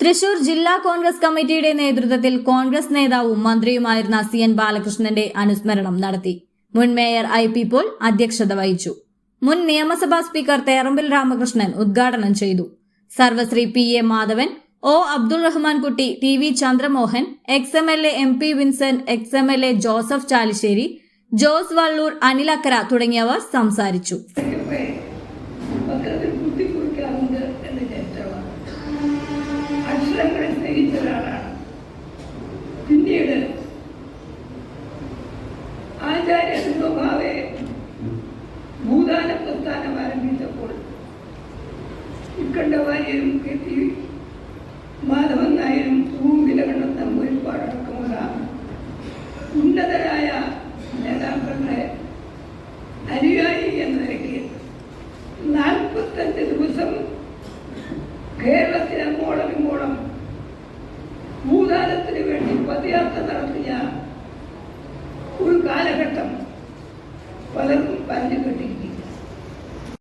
തൃശൂർ ജില്ലാ കോൺഗ്രസ് കമ്മിറ്റിയുടെ നേതൃത്വത്തിൽ കോൺഗ്രസ് നേതാവും മന്ത്രിയുമായിരുന്ന സി എൻ ബാലകൃഷ്ണന്റെ അനുസ്മരണം നടത്തി. മുൻ മേയർ ഐ പി പോൾ അധ്യക്ഷത വഹിച്ചു. മുൻ നിയമസഭാ സ്പീക്കർ തേറമ്പിൽ രാമകൃഷ്ണൻ ഉദ്ഘാടനം ചെയ്തു. സർവശ്രീ P A Madhavan O Abdul Rahman Kutty T V Chandramohan ex M L A M P Vincent ex M L A Joseph Chalissery Jose Vallur Anil Anilakkara തുടങ്ങിയവർ സംസാരിച്ചു. സ്നേഹിച്ച ഒരാളാണ് പിന്നീട് ആചാര്യ സ്വഭാവെ ഭൂദാന പ്രസ്ഥാനം ആരംഭിച്ചപ്പോൾ ഇക്കണ്ടവാര്യരും കെ ടി മാധവൻ നായരും പൂവിലകണ്ണം നമ്പൂരിപ്പാടക്കമുള്ള ഉന്നതരായ നേതാക്കളുടെ അനുയായി എന്ന നിലയ്ക്ക് നാൽപ്പത്തഞ്ച് ദിവസം കേരളത്തിന് ഭൂദാനത്തിന് വേണ്ടി പദയാത്ര നടത്തിയ ഒരു കാലഘട്ടം പലർക്കും പറഞ്ഞു കേട്ടിരിക്കും